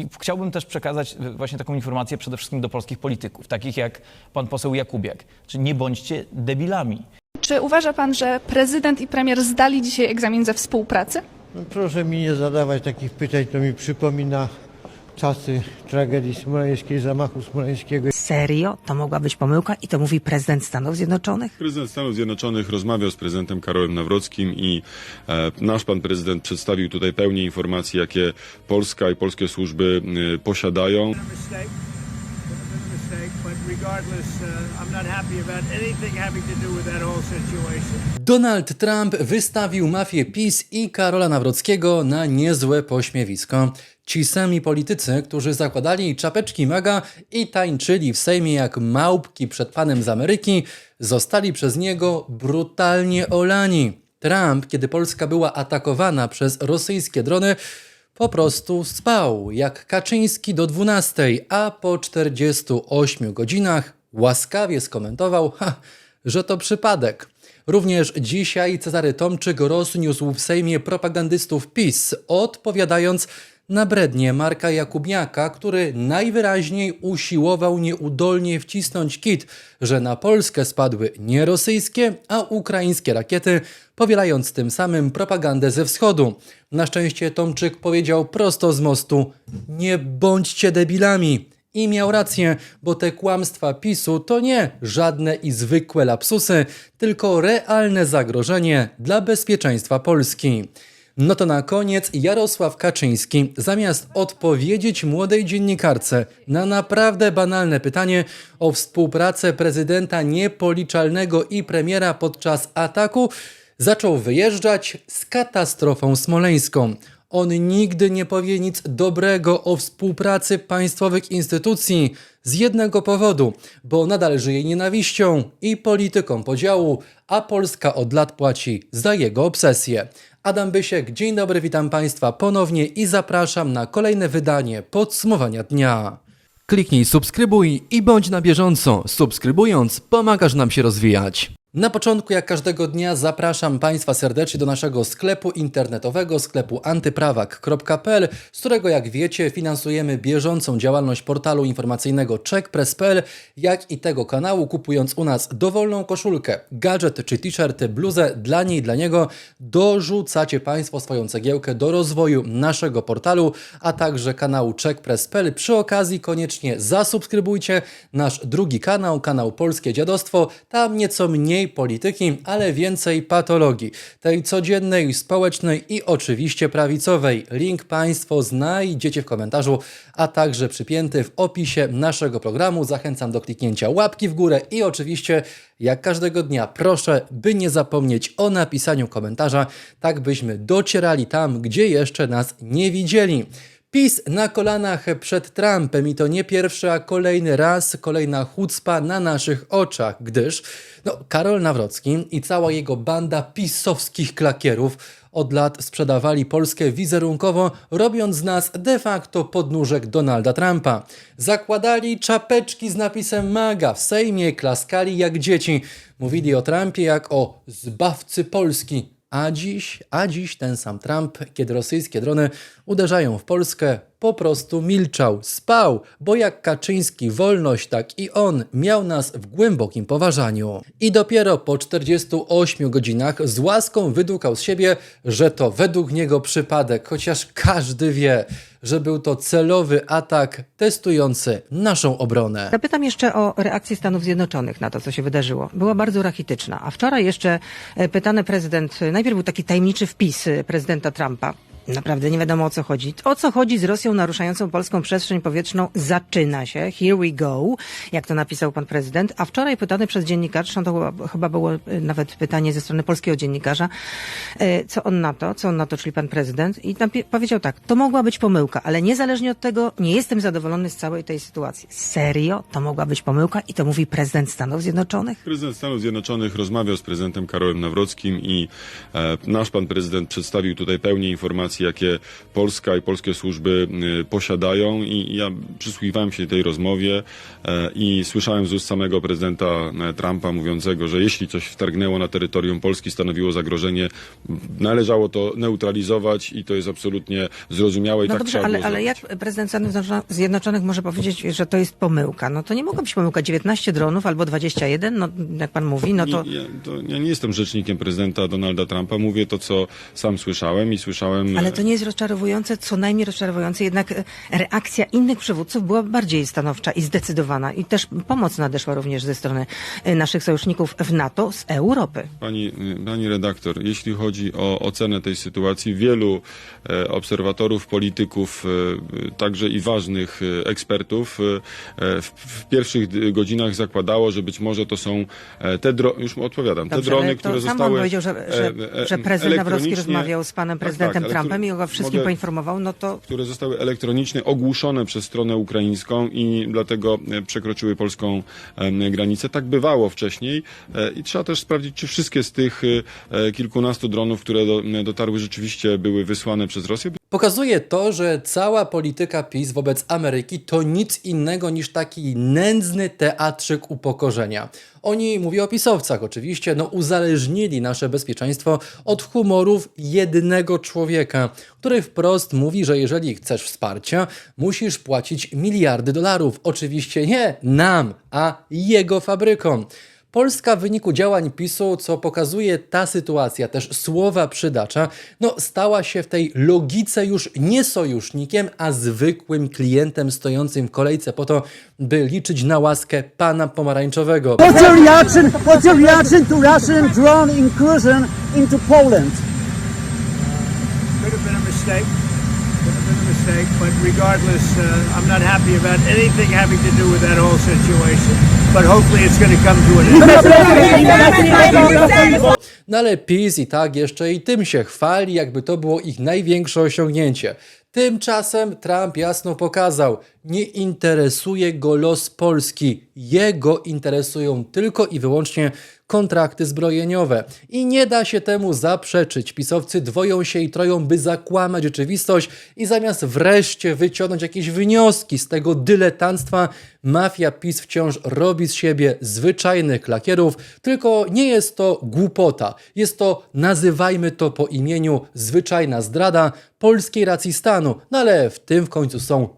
I chciałbym też przekazać y, właśnie taką informację przede wszystkim do polskich polityków, takich jak pan poseł Jakubiak. Czy nie bądźcie debilami. Czy uważa pan, że prezydent i premier zdali dzisiaj egzamin ze współpracy? No, proszę mi nie zadawać takich pytań, to mi przypomina czasy tragedii smoleńskiej, zamachu smoleńskiego. Serio? To mogła być pomyłka i to mówi prezydent Stanów Zjednoczonych? Prezydent Stanów Zjednoczonych rozmawiał z prezydentem Karolem Nawrockim i e, nasz pan prezydent przedstawił tutaj pełnię informacji, jakie Polska i polskie służby e, posiadają. Donald Trump wystawił mafię PiS i Karola Nawrockiego na niezłe pośmiewisko. Ci sami politycy, którzy zakładali czapeczki maga i tańczyli w Sejmie jak małpki przed panem z Ameryki, zostali przez niego brutalnie olani. Trump, kiedy Polska była atakowana przez rosyjskie drony, po prostu spał jak Kaczyński do 12, a po 48 godzinach łaskawie skomentował, ha, że to przypadek. Również dzisiaj Cezary Tomczyk rozniósł w Sejmie propagandystów PiS, odpowiadając na brednie Marka Jakubiaka, który najwyraźniej usiłował nieudolnie wcisnąć kit, że na Polskę spadły nie rosyjskie, a ukraińskie rakiety, powielając tym samym propagandę ze wschodu. Na szczęście Tomczyk powiedział prosto z mostu: Nie bądźcie debilami. I miał rację, bo te kłamstwa PiSu to nie żadne i zwykłe lapsusy, tylko realne zagrożenie dla bezpieczeństwa Polski. No to na koniec Jarosław Kaczyński, zamiast odpowiedzieć młodej dziennikarce na naprawdę banalne pytanie o współpracę prezydenta niepoliczalnego i premiera podczas ataku, zaczął wyjeżdżać z katastrofą smoleńską. On nigdy nie powie nic dobrego o współpracy państwowych instytucji z jednego powodu, bo nadal żyje nienawiścią i polityką podziału, a Polska od lat płaci za jego obsesję. Adam Bysiek, dzień dobry, witam Państwa ponownie i zapraszam na kolejne wydanie podsumowania dnia. Kliknij subskrybuj i bądź na bieżąco. Subskrybując, pomagasz nam się rozwijać. Na początku, jak każdego dnia, zapraszam Państwa serdecznie do naszego sklepu internetowego, sklepu antyprawak.pl, z którego, jak wiecie, finansujemy bieżącą działalność portalu informacyjnego checkpress.pl, jak i tego kanału, kupując u nas dowolną koszulkę, gadżet czy t-shirty, bluzę dla niej, dla niego, dorzucacie Państwo swoją cegiełkę do rozwoju naszego portalu, a także kanału checkpress.pl. Przy okazji koniecznie zasubskrybujcie nasz drugi kanał, kanał Polskie Dziadostwo. Tam nieco mniej polityki, ale więcej patologii. Tej codziennej, społecznej i oczywiście prawicowej. Link Państwo znajdziecie w komentarzu, a także przypięty w opisie naszego programu. Zachęcam do kliknięcia łapki w górę i oczywiście, jak każdego dnia, proszę, by nie zapomnieć o napisaniu komentarza, tak byśmy docierali tam, gdzie jeszcze nas nie widzieli. PiS na kolanach przed Trumpem i to nie pierwszy, a kolejny raz, kolejna chucpa na naszych oczach, gdyż no, Karol Nawrocki i cała jego banda pisowskich klakierów od lat sprzedawali Polskę wizerunkowo, robiąc z nas de facto podnóżek Donalda Trumpa. Zakładali czapeczki z napisem MAGA w Sejmie, klaskali jak dzieci. Mówili o Trumpie jak o zbawcy Polski. A dziś, a dziś ten sam Trump, kiedy rosyjskie drony uderzają w Polskę, po prostu milczał, spał, bo jak Kaczyński wolność, tak i on miał nas w głębokim poważaniu. I dopiero po 48 godzinach z łaską wydukał z siebie, że to według niego przypadek, chociaż każdy wie, że był to celowy atak testujący naszą obronę. Zapytam jeszcze o reakcję Stanów Zjednoczonych na to, co się wydarzyło. Była bardzo rachityczna. A wczoraj jeszcze e, pytany prezydent, e, najpierw był taki tajemniczy wpis e, prezydenta Trumpa. Naprawdę nie wiadomo o co chodzi. O co chodzi z Rosją naruszającą polską przestrzeń powietrzną zaczyna się. Here we go, jak to napisał pan prezydent. A wczoraj pytany przez dziennikarzy, to chyba, było e, nawet pytanie ze strony polskiego dziennikarza, e, co on na to, co on na to, czyli pan prezydent. I powiedział tak, to mogła być pomyłka, ale niezależnie od tego nie jestem zadowolony z całej tej sytuacji. Serio? To mogła być pomyłka i to mówi prezydent Stanów Zjednoczonych? Prezydent Stanów Zjednoczonych rozmawiał z prezydentem Karolem Nawrockim i e, nasz pan prezydent przedstawił tutaj pełnię informacji, informacji, jakie Polska i polskie służby y, posiadają i ja przysłuchiwałem się tej rozmowie e, i słyszałem z ust samego prezydenta e, Trumpa mówiącego, że jeśli coś wtargnęło na terytorium Polski, stanowiło zagrożenie, należało to neutralizować i to jest absolutnie zrozumiałe i No tak dobrze, trzeba ale, ale jak prezydent Stanów Zjednoczonych- może powiedzieć, że to jest pomyłka? No to nie mogła być pomyłka. 19 dronów albo 21, no jak pan mówi, no to... Nie, ja, to, ja nie jestem rzecznikiem prezydenta Donalda Trumpa, mówię to, co sam słyszałem i słyszałem... Ale to nie jest rozczarowujące, co najmniej rozczarowujące, jednak e, reakcja innych przywódców była bardziej stanowcza i zdecydowana i też pomoc nadeszła również ze strony e, naszych sojuszników w NATO z Europy. Pani, y, pani redaktor, jeśli chodzi o ocenę tej sytuacji, wielu e, obserwatorów, polityków, e, e, także i ważnych e, ekspertów e, e, w, w pierwszych godzinach zakładało, że być może to są e, te drony, już odpowiadam, te Dobrze, drony, ale to które sam zostały... pan powiedział, że, że, e, e, że prezydent Nawrocki rozmawiał z panem Tak, prezydentem tak, Trumpem i go wszystkim poinformował, no to które zostały elektronicznie ogłuszone przez stronę ukraińską i dlatego e, przekroczyły polską granicę. Tak bywało wcześniej e, i trzeba też sprawdzić, czy wszystkie z tych e, kilkunastu dronów, które do, dotarły, rzeczywiście były wysłane przez Rosję. Pokazuje to, że cała polityka PiS wobec Ameryki to nic innego niż taki nędzny teatrzyk upokorzenia. Oni, mówię o pisowcach oczywiście, no uzależnili nasze bezpieczeństwo od humorów jednego człowieka, który wprost mówi, że jeżeli chcesz wsparcia, musisz płacić miliardy dolarów. Oczywiście nie nam, a jego fabrykom. Polska w wyniku działań PiSu, co pokazuje ta sytuacja, też słowa przydacza, no stała się w tej logice już nie sojusznikiem, a zwykłym klientem stojącym w kolejce po to, by liczyć na łaskę pana pomarańczowego. What's your reaction? What's your reaction to Russian drone incursion into Poland? Could have been a mistake. Could have been a mistake. But regardless, uh, I'm not happy about anything having to do with that whole situation. But hopefully it's going to come to an end. No ale PiS i tak jeszcze i tym się chwali, jakby to było ich największe osiągnięcie. Tymczasem Trump jasno pokazał, nie interesuje go los Polski. Jego interesują tylko i wyłącznie kontrakty zbrojeniowe. I nie da się temu zaprzeczyć. Pisowcy dwoją się i troją, by zakłamać rzeczywistość i zamiast wreszcie wyciągnąć jakieś wnioski z tego dyletanstwa, mafia PiS wciąż robi z siebie zwyczajnych lakierów, tylko nie jest to głupota. Jest to, nazywajmy to po imieniu, zwyczajna zdrada polskiej racji stanu, no ale w tym w końcu są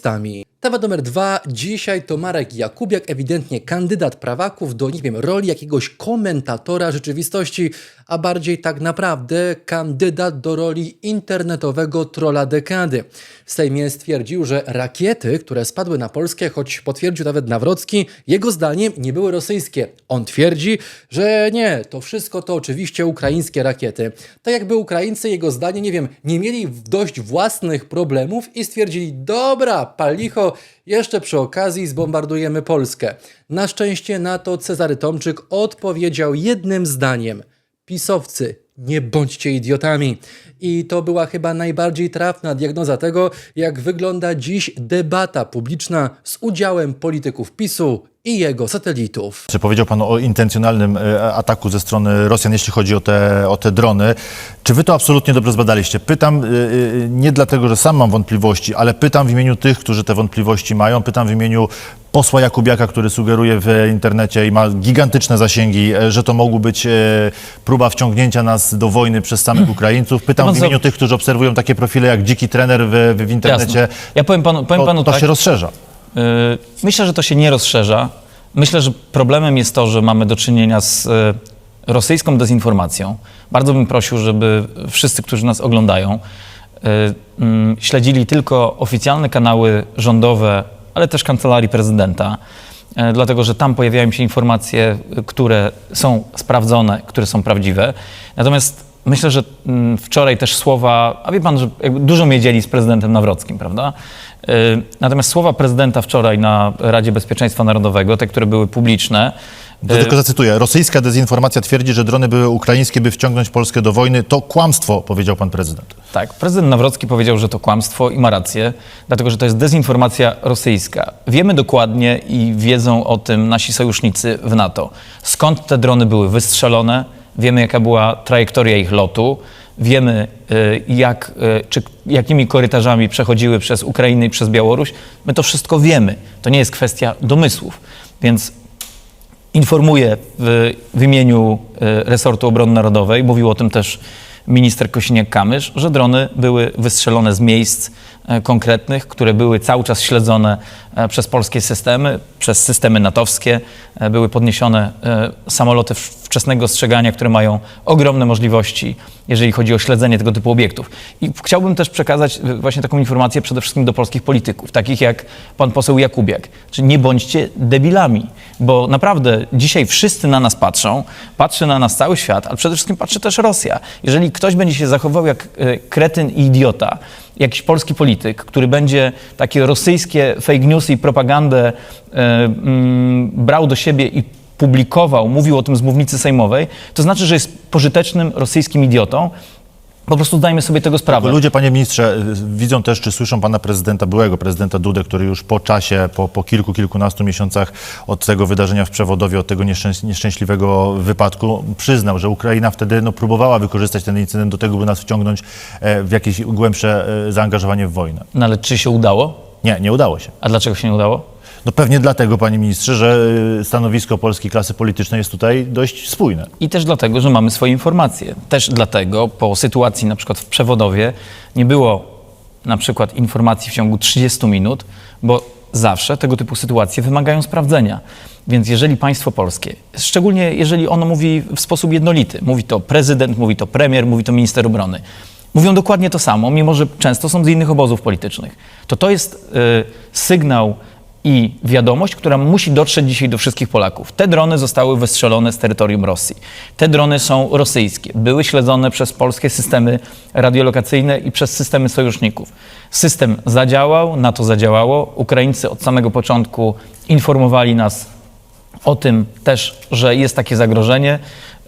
profesjonalistami. Temat numer dwa. Dzisiaj to Marek Jakubiak, ewidentnie kandydat prawaków do, nie wiem, roli jakiegoś komentatora rzeczywistości, a bardziej tak naprawdę kandydat do roli internetowego trola dekady. W Sejmie stwierdził, że rakiety, które spadły na Polskę, choć potwierdził nawet Nawrocki, jego zdaniem nie były rosyjskie. On twierdzi, że nie, to wszystko to oczywiście ukraińskie rakiety. Tak jakby Ukraińcy, jego zdaniem, nie wiem, nie mieli dość własnych problemów i stwierdzili, dobra, palicho, jeszcze przy okazji zbombardujemy Polskę. Na szczęście na to Cezary Tomczyk odpowiedział jednym zdaniem. Pisowcy, nie bądźcie idiotami. I to była chyba najbardziej trafna diagnoza tego, jak wygląda dziś debata publiczna z udziałem polityków PiSu i jego satelitów. Czy powiedział Pan o intencjonalnym e, ataku ze strony Rosjan, jeśli chodzi o te, o te drony? Czy Wy to absolutnie dobrze zbadaliście? Pytam e, e, nie dlatego, że sam mam wątpliwości, ale pytam w imieniu tych, którzy te wątpliwości mają. Pytam w imieniu posła Jakubiaka, który sugeruje w internecie i ma gigantyczne zasięgi, że to mogło być próba wciągnięcia nas do wojny przez samych Ukraińców. Pytam w imieniu tych, którzy obserwują takie profile jak dziki trener w, w internecie. Jasne. Ja powiem panu, powiem To, panu to tak. się rozszerza. Y, Myślę, że to się nie rozszerza. Myślę, że problemem jest to, że mamy do czynienia z y, rosyjską dezinformacją. Bardzo bym prosił, żeby wszyscy, którzy nas oglądają, y, mm, śledzili tylko oficjalne kanały rządowe, ale też kancelarii prezydenta, dlatego że tam pojawiają się informacje, które są sprawdzone, które są prawdziwe. Natomiast Myślę, że mm, wczoraj też słowa, a wie pan, że dużo mnie dzieli z prezydentem Nawrockim, prawda? Yy, Natomiast słowa prezydenta wczoraj na Radzie Bezpieczeństwa Narodowego, te, które były publiczne, To yy, tylko zacytuję. Rosyjska dezinformacja twierdzi, że drony były ukraińskie, by wciągnąć Polskę do wojny. To kłamstwo, powiedział pan prezydent. Tak, prezydent Nawrocki powiedział, że to kłamstwo i ma rację, dlatego że to jest dezinformacja rosyjska. Wiemy dokładnie i wiedzą o tym nasi sojusznicy w NATO, skąd te drony były wystrzelone, wiemy jaka była trajektoria ich lotu, wiemy y, jak, y, czy jakimi korytarzami przechodziły przez Ukrainę i przez Białoruś. My to wszystko wiemy. To nie jest kwestia domysłów. Więc informuję w, w imieniu e, resortu obrony narodowej, mówił o tym też minister Kosiniak-Kamysz, że drony były wystrzelone z miejsc konkretnych, które były cały czas śledzone przez polskie systemy, przez systemy natowskie. Były podniesione samoloty wczesnego ostrzegania, które mają ogromne możliwości, jeżeli chodzi o śledzenie tego typu obiektów. I chciałbym też przekazać e, właśnie taką informację przede wszystkim do polskich polityków, takich jak pan poseł Jakubiak. Czyli nie bądźcie debilami, bo naprawdę dzisiaj wszyscy na nas patrzą, patrzy na nas cały świat, ale przede wszystkim patrzy też Rosja. Jeżeli ktoś będzie się zachował jak e, kretyn i idiota, jakiś polski polityk, który będzie takie rosyjskie fake newsy i propagandę e, mm, brał do siebie i publikował, mówił o tym z mównicy sejmowej, to znaczy, że jest pożytecznym rosyjskim idiotą. Po prostu zdajmy sobie tego sprawę. Ludzie, panie ministrze, widzą też, czy słyszą pana prezydenta, byłego prezydenta Dudę, który już po czasie, po, po kilku, kilkunastu miesiącach od tego wydarzenia w Przewodowie, od tego nieszczęś, nieszczęśliwego wypadku, przyznał, że Ukraina wtedy no, próbowała wykorzystać ten incydent do tego, by nas wciągnąć e, w jakieś głębsze e, zaangażowanie w wojnę. No ale czy się udało? Nie, nie udało się. A dlaczego się nie udało? No pewnie dlatego, panie ministrze, że y, stanowisko polskiej klasy politycznej jest tutaj dość spójne. I też dlatego, że mamy swoje informacje. Też dlatego po sytuacji na przykład w przewodowie nie było na przykład informacji w ciągu 30 minut, bo zawsze tego typu sytuacje wymagają sprawdzenia. Więc jeżeli państwo polskie, szczególnie jeżeli ono mówi w sposób jednolity, mówi to prezydent, mówi to premier, mówi to minister obrony, mówią dokładnie to samo, mimo że często są z innych obozów politycznych, to to jest y, sygnał i wiadomość, która musi dotrzeć dzisiaj do wszystkich Polaków. Te drony zostały wystrzelone z terytorium Rosji. Te drony są rosyjskie. Były śledzone przez polskie systemy radiolokacyjne i przez systemy sojuszników. System zadziałał, NATO zadziałało. Ukraińcy od samego początku informowali nas o tym też, że jest takie zagrożenie.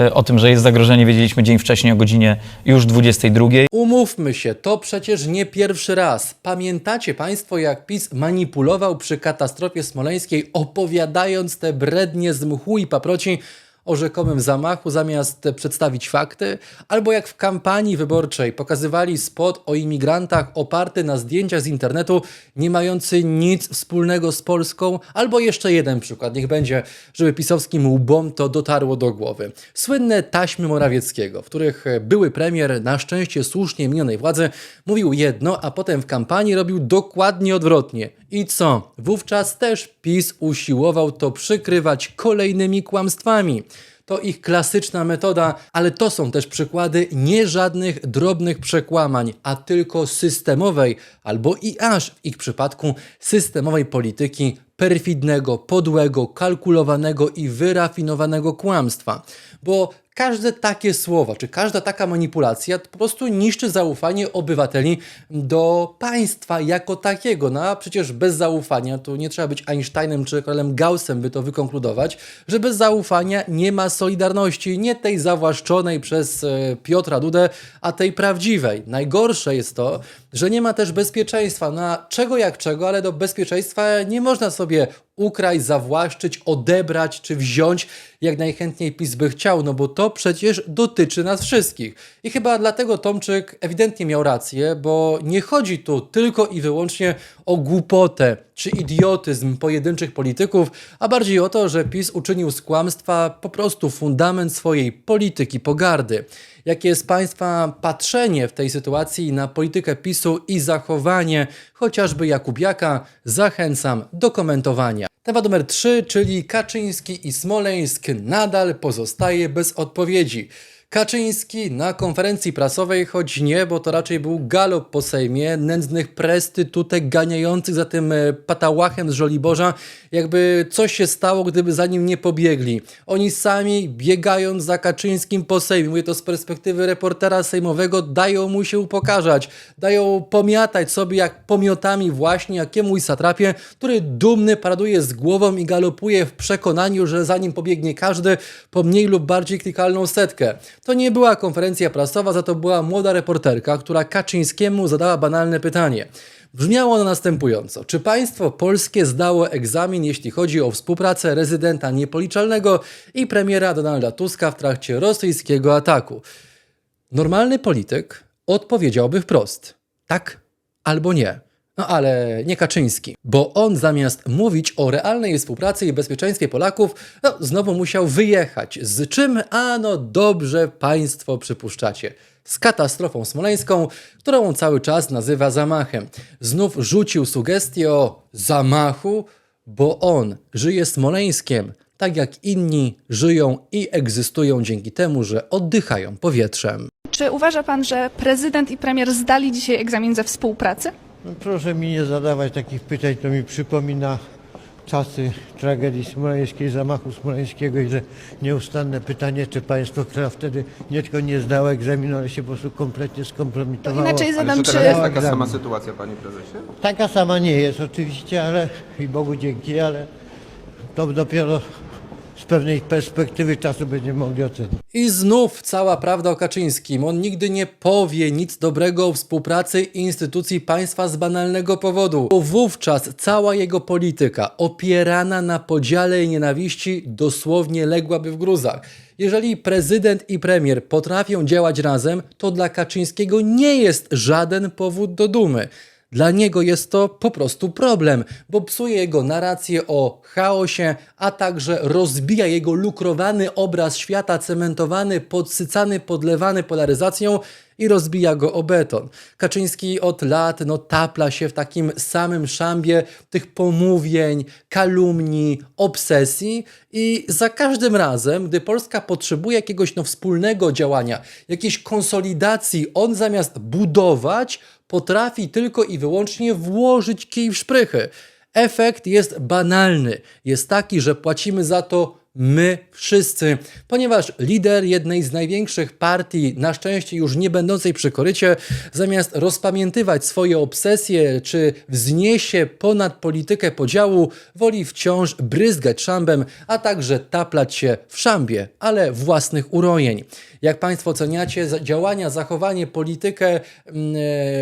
E, O tym, że jest zagrożenie, wiedzieliśmy dzień wcześniej o godzinie już 22. Umówmy się, to przecież nie pierwszy raz. Pamiętacie Państwo, jak PiS manipulował przy katastrofie smoleńskiej, opowiadając te brednie z mchu i paproci o rzekomym zamachu, zamiast przedstawić fakty? Albo jak w kampanii wyborczej pokazywali spot o imigrantach oparty na zdjęciach z internetu, nie mający nic wspólnego z Polską? Albo jeszcze jeden przykład, niech będzie, żeby pisowskim łbom to dotarło do głowy. Słynne taśmy Morawieckiego, w których były premier, na szczęście słusznie minionej władzy, mówił jedno, a potem w kampanii robił dokładnie odwrotnie. I co? Wówczas też PiS usiłował to przykrywać kolejnymi kłamstwami. To ich klasyczna metoda, ale to są też przykłady nie żadnych drobnych przekłamań, a tylko systemowej, albo i aż w ich przypadku systemowej polityki perfidnego, podłego, kalkulowanego i wyrafinowanego kłamstwa. Bo każde takie słowo, czy każda taka manipulacja po prostu niszczy zaufanie obywateli do państwa jako takiego. No a przecież bez zaufania to nie trzeba być Einsteinem czy królem Gaussem, by to wykonkludować, że bez zaufania nie ma solidarności, nie tej zawłaszczonej przez e, Piotra Dudę, a tej prawdziwej. Najgorsze jest to, że nie ma też bezpieczeństwa. Na czego jak czego, ale do bezpieczeństwa nie można sobie ukraść, zawłaszczyć, odebrać czy wziąć, jak najchętniej PiS by chciał, no bo to przecież dotyczy nas wszystkich. I chyba dlatego Tomczyk ewidentnie miał rację, bo nie chodzi tu tylko i wyłącznie o głupotę czy idiotyzm pojedynczych polityków, a bardziej o to, że PiS uczynił z kłamstwa po prostu fundament swojej polityki pogardy. Jakie jest Państwa patrzenie w tej sytuacji na politykę PiSu i zachowanie chociażby Jakubiaka? Zachęcam do komentowania. Temat numer 3, czyli Kaczyński i Smoleńsk nadal pozostaje bez odpowiedzi. Kaczyński na konferencji prasowej, choć nie, bo to raczej był galop po Sejmie, nędznych prestytutek ganiających za tym e, patałachem z Żoliborza, jakby coś się stało, gdyby za nim nie pobiegli. Oni sami, biegając za Kaczyńskim po Sejmie, mówię to z perspektywy reportera sejmowego, dają mu się pokazać, dają pomiatać sobie jak pomiotami właśnie jakiemuś satrapie, który dumny paraduje z głową i galopuje w przekonaniu, że za nim pobiegnie każdy po mniej lub bardziej klikalną setkę. To nie była konferencja prasowa, za to była młoda reporterka, która Kaczyńskiemu zadała banalne pytanie. Brzmiało ono następująco. Czy państwo polskie zdało egzamin, jeśli chodzi o współpracę rezydenta niepoliczalnego i premiera Donalda Tuska w trakcie rosyjskiego ataku? Normalny polityk odpowiedziałby wprost: tak albo nie. No ale nie Kaczyński, bo on zamiast mówić o realnej współpracy i bezpieczeństwie Polaków, no, znowu musiał wyjechać. Z czym? A no dobrze Państwo przypuszczacie. Z katastrofą smoleńską, którą on cały czas nazywa zamachem. Znów rzucił sugestię o zamachu, bo on żyje Smoleńskiem, tak jak inni żyją i egzystują dzięki temu, że oddychają powietrzem. Czy uważa pan, że prezydent i premier zdali dzisiaj egzamin ze współpracy? No, proszę mi nie zadawać takich pytań, to mi przypomina czasy tragedii smoleńskiej, zamachu smoleńskiego i że nieustanne pytanie, czy państwo, które wtedy nie tylko nie zdało egzaminu, ale się po prostu kompletnie skompromitowało. Inaczej Ale zadam, czy czy... teraz jest taka Egzamin. sama sytuacja, panie prezesie? Taka sama nie jest oczywiście, ale i Bogu dzięki, ale to dopiero z pewnej perspektywy czasu będziemy mogli ocenić. I znów cała prawda o Kaczyńskim. On nigdy nie powie nic dobrego o współpracy instytucji państwa z banalnego powodu. Bo wówczas cała jego polityka opierana na podziale i nienawiści dosłownie ległaby w gruzach. Jeżeli prezydent i premier potrafią działać razem, to dla Kaczyńskiego nie jest żaden powód do dumy. Dla niego jest to po prostu problem, bo psuje jego narrację o chaosie, a także rozbija jego lukrowany obraz świata, cementowany, podsycany, podlewany polaryzacją i rozbija go o beton. Kaczyński od lat no, tapla się w takim samym szambie tych pomówień, kalumni, obsesji i za każdym razem, gdy Polska potrzebuje jakiegoś no, wspólnego działania, jakiejś konsolidacji, on zamiast budować, potrafi tylko i wyłącznie włożyć kij w szprychy. Efekt jest banalny. Jest taki, że płacimy za to my wszyscy, ponieważ lider jednej z największych partii, na szczęście już nie będącej przy korycie, zamiast rozpamiętywać swoje obsesje czy wzniesie ponad politykę podziału, woli wciąż bryzgać szambem, a także taplać się w szambie, ale własnych urojeń. Jak Państwo oceniacie działania, zachowanie, politykę, e,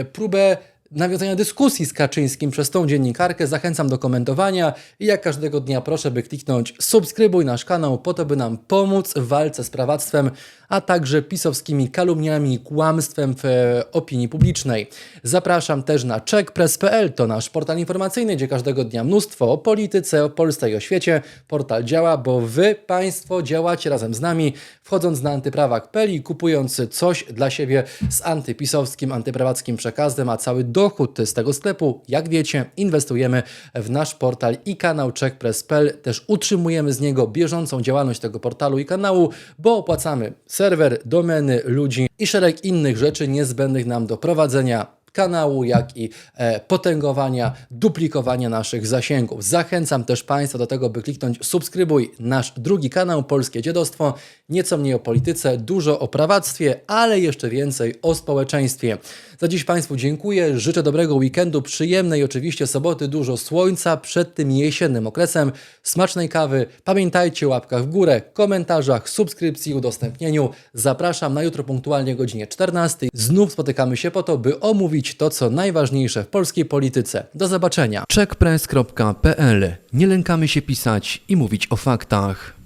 próbę nawiązania dyskusji z Kaczyńskim przez tą dziennikarkę. Zachęcam do komentowania i jak każdego dnia proszę, by kliknąć subskrybuj nasz kanał po to, by nam pomóc w walce z prawactwem, a także pisowskimi kalumniami i kłamstwem w e, opinii publicznej. Zapraszam też na checkpress.pl, to nasz portal informacyjny, gdzie każdego dnia mnóstwo o polityce, o Polsce i o świecie. Portal działa, bo Wy, Państwo działacie razem z nami, wchodząc na antyprawak.pl i kupując coś dla siebie z antypisowskim, antyprawackim przekazem, a cały dochód z tego sklepu, jak wiecie, inwestujemy w nasz portal i kanał checkpress.pl. Też utrzymujemy z niego bieżącą działalność tego portalu i kanału, bo opłacamy serwer, domeny, ludzi i szereg innych rzeczy niezbędnych nam do prowadzenia kanału, jak i e, potęgowania, duplikowania naszych zasięgów. Zachęcam też Państwa do tego, by kliknąć subskrybuj nasz drugi kanał Polskie Dziadostwo. Nieco mniej o polityce, dużo o prawactwie, ale jeszcze więcej o społeczeństwie. Za dziś Państwu dziękuję, życzę dobrego weekendu, przyjemnej oczywiście soboty, dużo słońca przed tym jesiennym okresem, smacznej kawy. Pamiętajcie o łapkach w górę, komentarzach, subskrypcji, udostępnieniu. Zapraszam na jutro punktualnie o godzinie 14. Znów spotykamy się po to, by omówić to, co najważniejsze w polskiej polityce. Do zobaczenia. checkpress.pl. Nie lękamy się pisać i mówić o faktach.